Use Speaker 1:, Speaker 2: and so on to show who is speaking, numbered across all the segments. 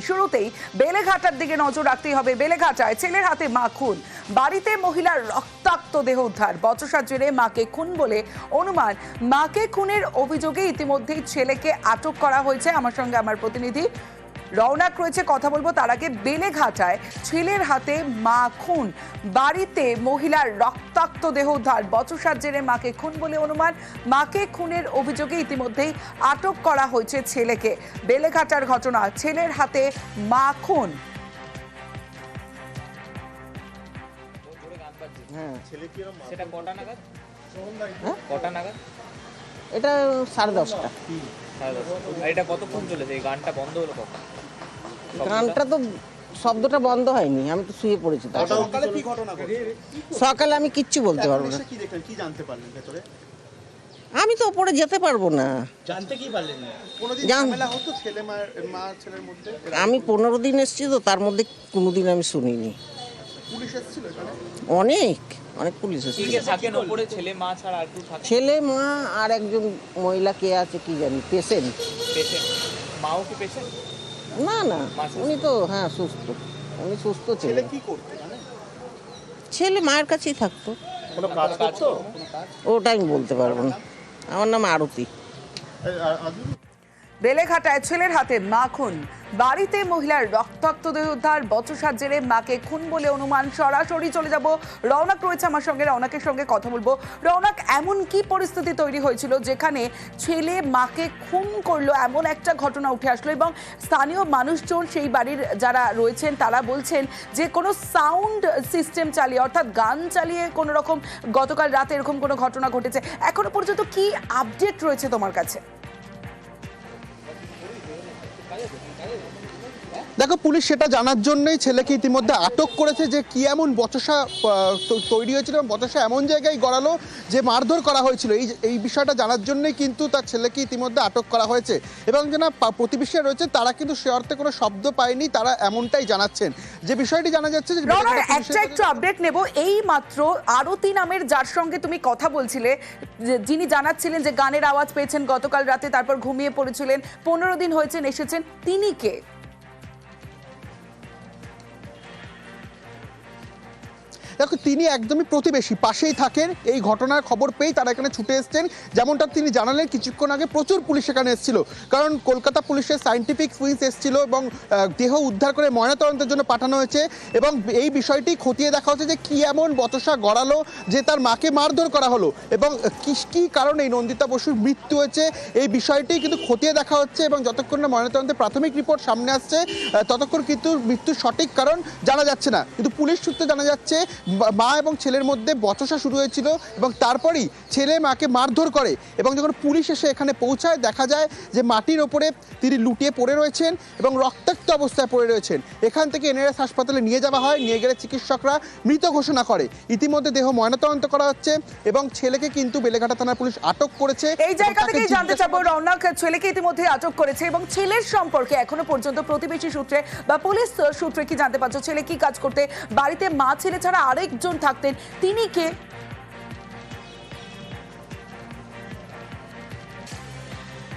Speaker 1: শুরুতেই বেলেঘাটার দিকে নজর রাখতেই হবে। বেলেঘাটায় ছেলের হাতে মা খুন। বাড়িতে মহিলার রক্তাক্ত দেহ উদ্ধার। বচসার জেরে মাকে খুন বলে অনুমান। মাকে খুনের অভিযোগে ইতিমধ্যেই ছেলেকে আটক করা হয়েছে। আমার সঙ্গে আমার প্রতিনিধি রওনাক রয়েছে কথা বলব তার আগে বেলেঘাটায় ছেলের হাতে মা খুন। বাড়িতে মহিলার রক্তাক্ত দেহ উদ্ধার বচসার জেরে মাকে খুন বলে অনুমান। মাকে খুনের অভিযোগে ইতিমধ্যেই আটক করা হয়েছে ছেলেকে। বেলেঘাটার ঘটনা ছেলের হাতে মা খুন।
Speaker 2: হ্যাঁ
Speaker 3: সেটা কটা নাগাদ?
Speaker 2: হ্যাঁ?
Speaker 3: কটা নাগাদ?
Speaker 2: এটা সাড়ে দশটা।
Speaker 3: আর এটা কতক্ষণ চলেছে? এই গানটা বন্ধ হলো কখন?
Speaker 2: গানটা তো শব্দটা বন্ধ হয়নি আমি তো শুয়ে পড়েছি
Speaker 4: সকালে কি ঘটনা ঘটে
Speaker 2: সকালে আমি কিচ্ছু বলতে পারব না।
Speaker 4: কি জানতে পারলেন ভেতরে?
Speaker 2: আমি তো ওপরে যেতে পারব না।
Speaker 4: জানতে কি পারলেন? ঝামেলা হতো ছেলে মা ছেলের মধ্যে?
Speaker 2: আমি পনেরো দিন এসেছি তো তার মধ্যে কোনোদিন আমি শুনিনি।
Speaker 4: পুলিশ এসেছিল
Speaker 2: অনেক। অনেক পুলিশ এসেছে।
Speaker 3: ওপরে ছেলে মা ছাড়া আর কেউ
Speaker 2: ছেলে মা আর একজন মহিলা কে আছে কি জানি পেশেন্ট।
Speaker 3: পেশেন্ট। মাও কি পেশেন্ট?
Speaker 2: না না উনি তো হ্যাঁ সুস্থ। উনি সুস্থ ছেলে।
Speaker 4: কি করতে
Speaker 2: ছেলে মায়ের কাছেই থাকতো।
Speaker 4: কোনো কাজ করতো?
Speaker 2: ওটা আমি বলতে পারব না। আমার নাম আরতি।
Speaker 1: বেলেঘাটায় ছেলের হাতে মা খুন। বাড়িতে মহিলার রক্তাক্ত দেহ উদ্ধার, বচসার জেরে মাকে খুন বলে অনুমান। সরাসরি চলে যাব। রওনাক রয়েছে আমার সঙ্গে। রওনাকের সঙ্গে কথা বলব। রওনাক, এমন কি পরিস্থিতি তৈরি হয়েছিল যেখানে ছেলে মাকে খুন করল? এমন একটা ঘটনা উঠে আসলো এবং স্থানীয় মানুষজন সেই বাড়ির যারা রয়েছেন, তারা বলছেন যে কোনো সাউন্ড সিস্টেম চালিয়ে, অর্থাৎ গান চালিয়ে কোনো রকম গতকাল রাতে এরকম কোনো ঘটনা ঘটেছে। এখনও পর্যন্ত কি আপডেট রয়েছে তোমার কাছে?
Speaker 4: দেখো পুলিশ সেটা জানার জন্যই ছেলেকে ইতিমধ্যে আটক করেছে যে কি এমন বচসা তৈরি হয়েছিল এবং বচসা এমন জায়গায় গড়ালো যে মারধর করা হয়েছিল। এই এই বিষয়টা জানার জন্যই কিন্তু তার ছেলেকে ইতিমধ্যে আটক করা হয়েছে। এবং যারা প্রতিবেশীরা রয়েছে তারা কিন্তু সে অর্থে কোনো শব্দ পায়নি তারা এমনটাই জানাচ্ছেন। যে বিষয়টি জানা যাচ্ছে যে
Speaker 1: একটা একটু আপডেট নেব। এই মাত্র আরতি নামের যার সঙ্গে তুমি কথা বলছিলে যিনি জানাচ্ছিলেন যে গানের আওয়াজ পেয়েছেন গতকাল রাতে তারপর ঘুমিয়ে পড়েছিলেন পনেরো দিন হয়েছেন এসেছেন তিনি কে?
Speaker 4: দেখো, তিনি একদমই প্রতিবেশী, পাশেই থাকেন। এই ঘটনার খবর পেয়েই তারা এখানে ছুটে এসছেন। যেমনটা তিনি জানালেন, কিছুক্ষণ আগে প্রচুর পুলিশ এখানে এসেছিল। কারণ কলকাতা পুলিশের সাইন্টিফিক উইংস এসেছিল এবং দেহ উদ্ধার করে ময়নাতদন্তের জন্য পাঠানো হয়েছে এবং এই বিষয়টি খতিয়ে দেখা হচ্ছে যে কি এমন বতসা গড়ালো যে তার মাকে মারধর করা হলো এবং কি কারণে নন্দিতা বসুর মৃত্যু হয়েছে এই বিষয়টি কিন্তু খতিয়ে দেখা হচ্ছে এবং যতক্ষণ না ময়নাতদন্তের প্রাথমিক রিপোর্ট সামনে আসছে ততক্ষণ কিন্তু মৃত্যুর সঠিক কারণ জানা যাচ্ছে না। কিন্তু পুলিশ সূত্রে জানা যাচ্ছে মা এবং ছেলের মধ্যে বচসা শুরু হয়েছিল এবং তারপরেই ছেলে মাকে মারধর করে এবং যখন পুলিশ এসে এখানে পৌঁছায় দেখা যায় যে মাটির ওপরে তিনি লুটিয়ে পড়ে রয়েছেন এবং রক্তাক্ত অবস্থায় পড়ে রয়েছেন। এখান থেকে এনআরএস হাসপাতালে নিয়ে যাওয়া হয় নিয়ে গেলে চিকিৎসকরা মৃত ঘোষণা করে। ইতিমধ্যে দেহ ময়নাতদন্ত করা হচ্ছে এবং ছেলেকে কিন্তু বেলেঘাটা থানার পুলিশ আটক করেছে
Speaker 1: এই জায়গা থেকেই জানতে চাবো রৌনক ছেলেকে ইতিমধ্যে আটক করেছে এবং ছেলের সম্পর্কে এখনও পর্যন্ত প্রতিবেশী সূত্রে বা পুলিশ সূত্রে কি জানতে পারছ? ছেলে কি কাজ করতে? বাড়িতে মা ছেলে ছাড়া আরেকজন থাকতেন। তিনি কে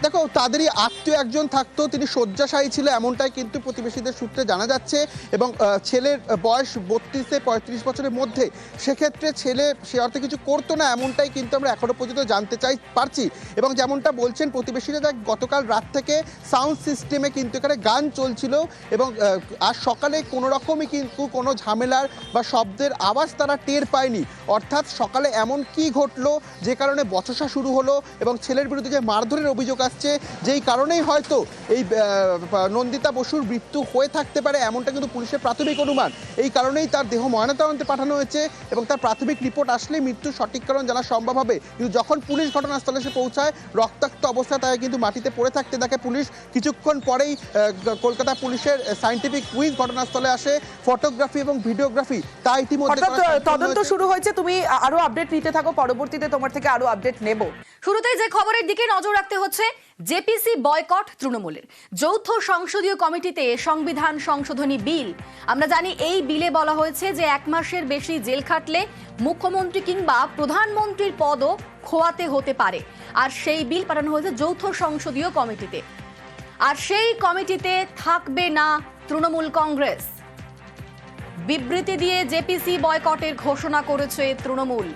Speaker 4: দেখো, তাদেরই আত্মীয় একজন থাকতো, তিনি শয্যাশায়ী ছিল, এমনটাই কিন্তু প্রতিবেশীদের সূত্রে জানা যাচ্ছে। এবং ছেলের বয়স বত্রিশে, পঁয়ত্রিশ বছরের মধ্যে। সেক্ষেত্রে ছেলে সে অর্থে কিছু করতো না, এমনটাই কিন্তু আমরা এখনও পর্যন্ত জানতে চাই, পারছি। এবং যেমনটা বলছেন, প্রতিবেশীরা দেখ, গতকাল রাত থেকে সাউন্ড সিস্টেমে কিন্তু এখানে গান চলছিল। এবং আজ সকালে কোনো রকমই কিন্তু কোনো ঝামেলার বা শব্দের আওয়াজ তারা টের পায়নি। অর্থাৎ সকালে এমন কি ঘটলো, যে কারণে বচসা শুরু হলো এবং ছেলের বিরুদ্ধে যে মারধরের অভিযোগ আসছে যেই কারণেই হয়তো এই নন্দিতা বসুর মৃত্যু হয়ে থাকতে পারে এমনটা কিন্তু পুলিশের প্রাথমিক অনুমান। এই কারণেই তার দেহ ময়নাতদন্তে পাঠানো হয়েছে এবং তার প্রাথমিক রিপোর্ট আসলেই মৃত্যুর সঠিক কারণ জানা সম্ভব হবে। কিন্তু যখন পুলিশ ঘটনাস্থলে এসে পৌঁছায় রক্তাক্ত অবস্থায় তাকে কিন্তু মাটিতে পড়ে থাকতে দেখে পুলিশ কিছুক্ষণ পরেই কলকাতা পুলিশের সাইন্টিফিক উইং ঘটনাস্থলে আসে ফটোগ্রাফি এবং ভিডিওগ্রাফি। তা ইতিমধ্যে
Speaker 1: তদন্ত শুরু হয়েছে তুমি আরও আপডেট নিতে থাকো পরবর্তীতে তোমার থেকে আরও আপডেট নেব।
Speaker 5: শুরুতেই যে খবরের দিকে নজর রাখতে হচ্ছে জেপিসি বয়কট তৃণমূলের। যৌথ সংসদীয় কমিটিতে সংবিধান সংশোধনী বিল। আমরা জানি এই বিলে বলা হয়েছে যে এক মাসের বেশি জেল খাটলে মুখ্যমন্ত্রী কিংবা প্রধানমন্ত্রীর পদও খোয়াতে হতে পারে। আর সেই বিল পাঠানো হয়েছে যৌথ সংসদীয় কমিটিতে। আর সেই কমিটিতে থাকবে না তৃণমূল কংগ্রেস। বিবৃতি দিয়ে জেপিসি বয়কটের ঘোষণা করেছে তৃণমূল।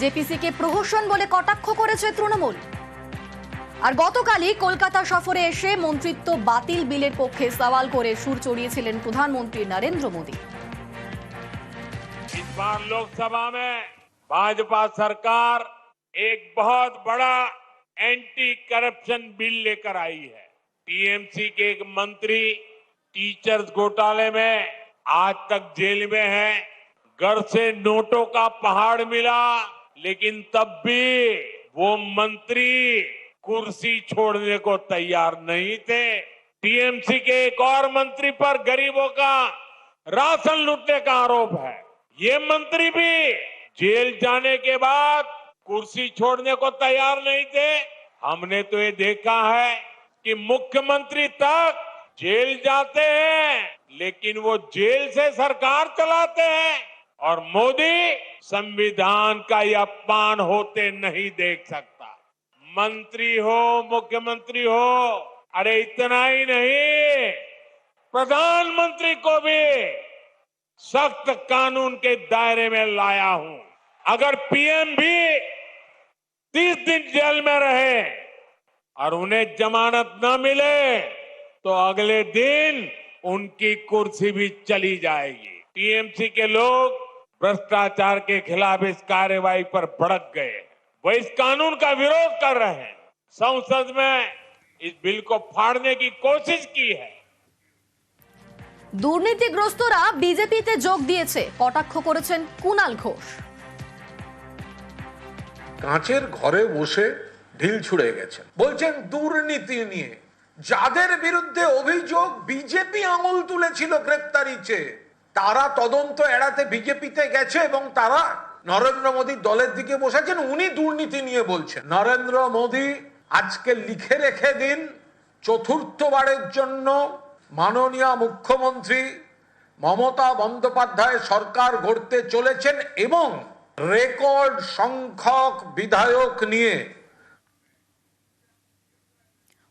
Speaker 5: জেপিসিকে প্রহসন বলে কটাক্ষ করেছে তৃণমূল আর গতকালই কলকাতা সফরে এসে মন্ত্রিত্ব বাতিল বিলের পক্ষে সওয়াল করে সুর চড়িয়েছিলেন প্রধানমন্ত্রী নরেন্দ্র মোদী
Speaker 6: इस बार लोकसभा में भाजपा सरकार एक बहुत बड़ा एंटी करप्शन बिल लेकर आई है टीएमसी के एक मंत्री टीचर्स घोटाले में आज तक जेल में है घर से नोटों का पहाड़ मिला लेकिन तब भी वो मंत्री कुर्सी छोड़ने को तैयार नहीं थे। टीएमसी के एक और मंत्री पर गरीबों का राशन लूटने का आरोप है। ये मंत्री भी जेल जाने के बाद कुर्सी छोड़ने को तैयार नहीं थे। हमने तो ये देखा है कि मुख्यमंत्री तक जेल जाते हैं, लेकिन वो जेल से सरकार चलाते हैं। और मोदी संविधान का ये अपमान होते नहीं देख सकता। मंत्री हो, मुख्यमंत्री हो, अरे इतना ही नहीं, प्रधानमंत्री को भी सख्त कानून के दायरे में लाया हूँ। अगर पीएम भी तीस दिन जेल में रहे और उन्हें जमानत न मिले तो अगले दिन उनकी कुर्सी भी चली जाएगी। टीएमसी के लोग भ्रष्टाचार के खिलाफ इस कार्यवाही पर भड़क गए वो इस कानून का विरोध कर रहे हैं संसद में इस बिल को फाड़ने की कोशिश की है
Speaker 5: দুর্নীতিগ্রস্তরা বিজেপিতে যোগ দিয়েছে কটাক্ষ করেছেন কুনাল ঘোষ
Speaker 7: কাঁচের ঘরে বসে ঢিল ছুড়ে গেছেন বলছেন দুর্নীতি নিয়ে যাদের বিরুদ্ধে অভিযোগ বিজেপি আঙুল তুলেছিল গ্রেপ্তারি চেয়ে তারা তদন্ত এড়াতে বিজেপিতে গেছে এবং তারা নরেন্দ্র মোদীর দলের দিকে বসেছেন। উনি দুর্নীতি নিয়ে বলছেন। নরেন্দ্র মোদী আজকে লিখে রেখে দিন চতুর্থবারের জন্য মাননীয় মুখ্যমন্ত্রী মমতা বন্দ্যোপাধ্যায় সরকার গড়তে চলেছেন এবং রেকর্ড সংখ্যক বিধায়ক নিয়ে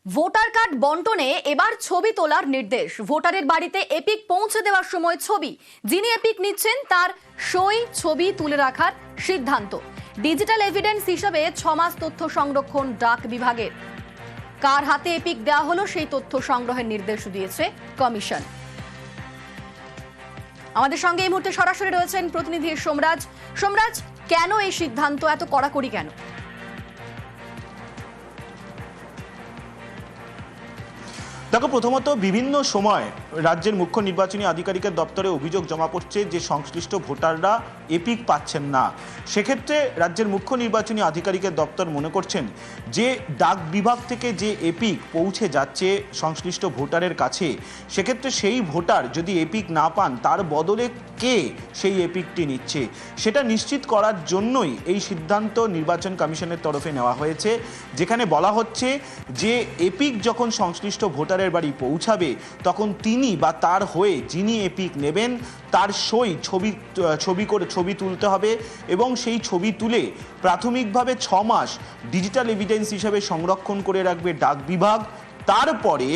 Speaker 5: ভোটার কার্ড বন্টনে এবার ছবি তোলার নির্দেশ। ভোটারের বাড়িতে এপিক পৌঁছে দেওয়ার সময় ছবি। যিনি এপিক নিচ্ছেন, তার সই ছবি তুলে রাখার সিদ্ধান্ত। ডিজিটাল এভিডেন্স হিসাবে ছমাস তথ্য সংরক্ষণ ডাক বিভাগের। কার হাতে এপিক দেওয়া হলো, সেই তথ্য সংগ্রহের নির্দেশ দিয়েছে কমিশন। আমাদের সঙ্গে এই মুহূর্তে সরাসরি রয়েছেন প্রতিনিধি সোমরাজ। সোমরাজ, কেন এই সিদ্ধান্ত? এত কড়াকড়ি কেন?
Speaker 8: দেখো, প্রথমত বিভিন্ন সময় রাজ্যের মুখ্য নির্বাচনী আধিকারিকের দপ্তরে অভিযোগ জমা পড়ছে যে সংশ্লিষ্ট ভোটাররা এপিক পাচ্ছেন না। সেক্ষেত্রে রাজ্যের মুখ্য নির্বাচনী আধিকারিকের দপ্তর মনে করছেন যে ডাক বিভাগ থেকে যে এপিক পৌঁছে যাচ্ছে সংশ্লিষ্ট ভোটারের কাছে, সেক্ষেত্রে সেই ভোটার যদি এপিক না পান, তার বদলে কে সেই এপিকটি নিচ্ছে? সেটা নিশ্চিত করার জন্যই এই সিদ্ধান্ত নির্বাচন কমিশনের তরফে নেওয়া হয়েছে, যেখানে বলা হচ্ছে যে এপিক যখন সংশ্লিষ্ট ভোটারের বাড়ি পৌঁছাবে, তখন তিনি বা তার হয়ে যিনি এপিক নেবেন, তার সই ছবি ছবি করে ছবি তুলতে হবে এবং সেই ছবি তুলে প্রাথমিকভাবে ছ মাস ডিজিটাল এভিডেন্স হিসাবে সংরক্ষণ করে রাখবে ডাক বিভাগ। তারপরে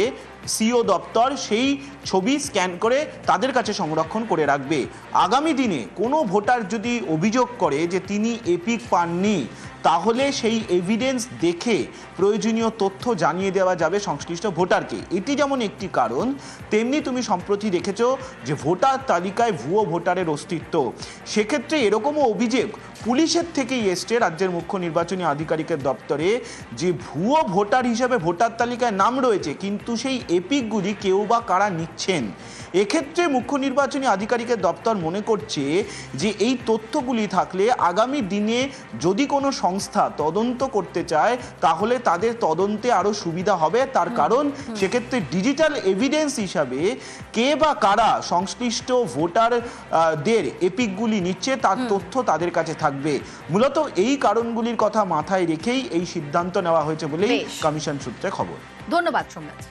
Speaker 8: সিও দপ্তর সেই ছবি স্ক্যান করে তাদের কাছে সংরক্ষণ করে রাখবে। আগামী দিনে কোনো ভোটার যদি অভিযোগ করে যে তিনি এপিক পাননি, তাহলে সেই এভিডেন্স দেখে প্রয়োজনীয় তথ্য জানিয়ে দেওয়া যাবে সংশ্লিষ্ট ভোটারকে। এটি যেমন একটি কারণ, তেমনি তুমি সম্প্রতি দেখেছ যে ভোটার তালিকায় ভুয়ো ভোটারের অস্তিত্ব। সেক্ষেত্রে এরকমও অভিযোগ পুলিশের থেকেই এসছে রাজ্যের মুখ্য নির্বাচনী আধিকারিকের দপ্তরে যে ভুয়ো ভোটার হিসেবে ভোটার তালিকায় নাম রয়েছে কিন্তু সেই এপিকগুলি কেউ বা কারা নিচ্ছেন? এক্ষেত্রে মুখ্য নির্বাচনী আধিকারিকের দপ্তর মনে করছে যে এই তথ্যগুলি থাকলে আগামী দিনে যদি কোনো সংস্থা তদন্ত করতে চায় তাহলে তাদের তদন্তে আরও সুবিধা হবে। তার কারণ সেক্ষেত্রে ডিজিটাল এভিডেন্স হিসাবে কে বা কারা সংশ্লিষ্ট ভোটার আহ, দের এপিকগুলি নিচ্ছে তার তথ্য তাদের কাছে থাকবে। মূলত এই কারণগুলির কথা মাথায় রেখেই এই সিদ্ধান্ত নেওয়া হয়েছে বলেই কমিশন সূত্রে খবর।
Speaker 5: ধন্যবাদ সোমরাজ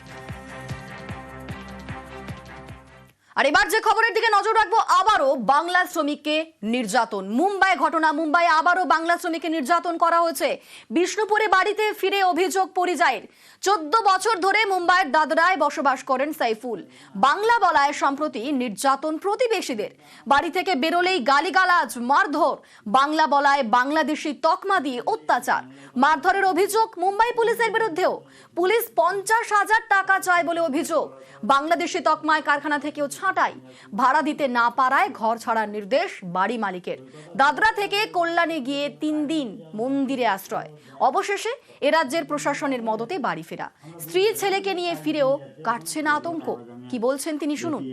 Speaker 5: আর এবার যে খবরের দিকে নজর রাখব, আবারও বাংলা শ্রমিককে নির্যাতন। মুম্বাই ঘটনা, মুম্বাই আবারও বাংলা শ্রমিককে নির্যাতন করা হয়েছে। বিষ্ণুপুরে বাড়িতে ফিরে অভিযোগ পরিযায়ের। চোদ্দ বছর ধরে মুম্বাইয়ের দাদরায় বসবাস করেন সাইফুল। বাংলা বলায় সম্প্রতি নির্যাতন প্রতিবেশীদের। বাড়ি থেকে বেরোলেই গালিগালাজ, মারধর। বাংলা বলায় বাংলাদেশি তকমা দিয়ে অত্যাচার। মারধরের অভিযোগ মুম্বাই পুলিশের বিরুদ্ধেও। পুলিশ পঞ্চাশ হাজার টাকা চায় বলে অভিযোগ। বাংলাদেশি তকমায় কারখানা থেকেও ছাঁটাই। ভাড়া দিতে না পারায় ঘর ছাড়ার নির্দেশ বাড়ি মালিকের। দাদরা থেকে কল্যাণে গিয়ে তিন দিন মন্দিরে আশ্রয়। অবশেষে এ রাজ্যের প্রশাসনের মদতে বাড়ি ফেরা। স্ত্রী ছেলেকে নিয়ে ফিরেও কাটছে না আতঙ্ক। কি বলছেন তিনি শুনুন।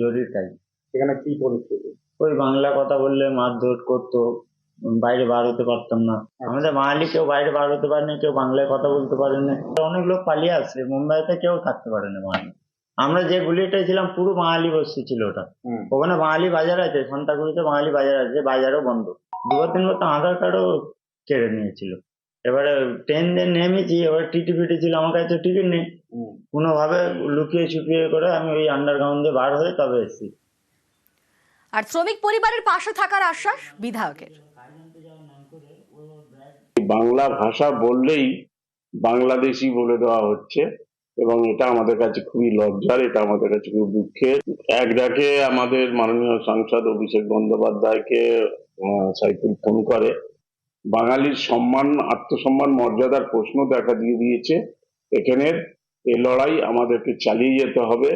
Speaker 9: যদি তাই
Speaker 10: সেখানে কি পরিস্থিতি?
Speaker 9: ওই বাংলা কথা বললে মারধর করতো। বাইরে বার হতে পারতাম না। আমাদের বাঙালি কেউ বাইরে বার হতে পারেনি কেউ বাংলায় কথা বলতে পারেনি। অনেক লোক পালিয়ে আসছে মুম্বাইতে কেউ থাকতে পারে না বাঙালি আমরা যে গুলিটাই ছিলাম পুরো বাঙালি বস্তি ছিল ওটা। ওখানে বাঙালি বাজার আছে সন্তাকুড়িতে বাঙালি বাজার আছে বাজারও বন্ধ। দুবার তিন মতো আধার কার্ডও কেড়ে নিয়েছিল। এবারে ট্রেন দিয়ে নেমেছি এবার টিটি ফিটি ছিল আমার কাছে টিকিট নেই। কোনোভাবে লুকিয়ে চুপিয়ে করে আমি ওই আন্ডারগ্রাউন্ড দিয়ে বার হয়ে তবে এসেছি।
Speaker 5: আর শ্রমিক পরিবারের পাশে থাকার আশ্বাস বিধায়কের।
Speaker 10: বাংলা ভাষা বললেই বাংলাদেশি বলে দেওয়া হচ্ছে এবং এটা আমাদের কাছে খুবই লজ্জার এটা আমাদের কাছে খুব দুঃখের। এক ডাকে আমাদের মাননীয় সাংসদ অভিষেক বন্দ্যোপাধ্যায়কে আহ, ফোন করে। বাঙালির সম্মান আত্মসম্মান মর্যাদার প্রশ্ন দেখা দিয়ে দিয়েছে। এখানের এ লড়াই আমাদেরকে চালিয়ে যেতে হবে।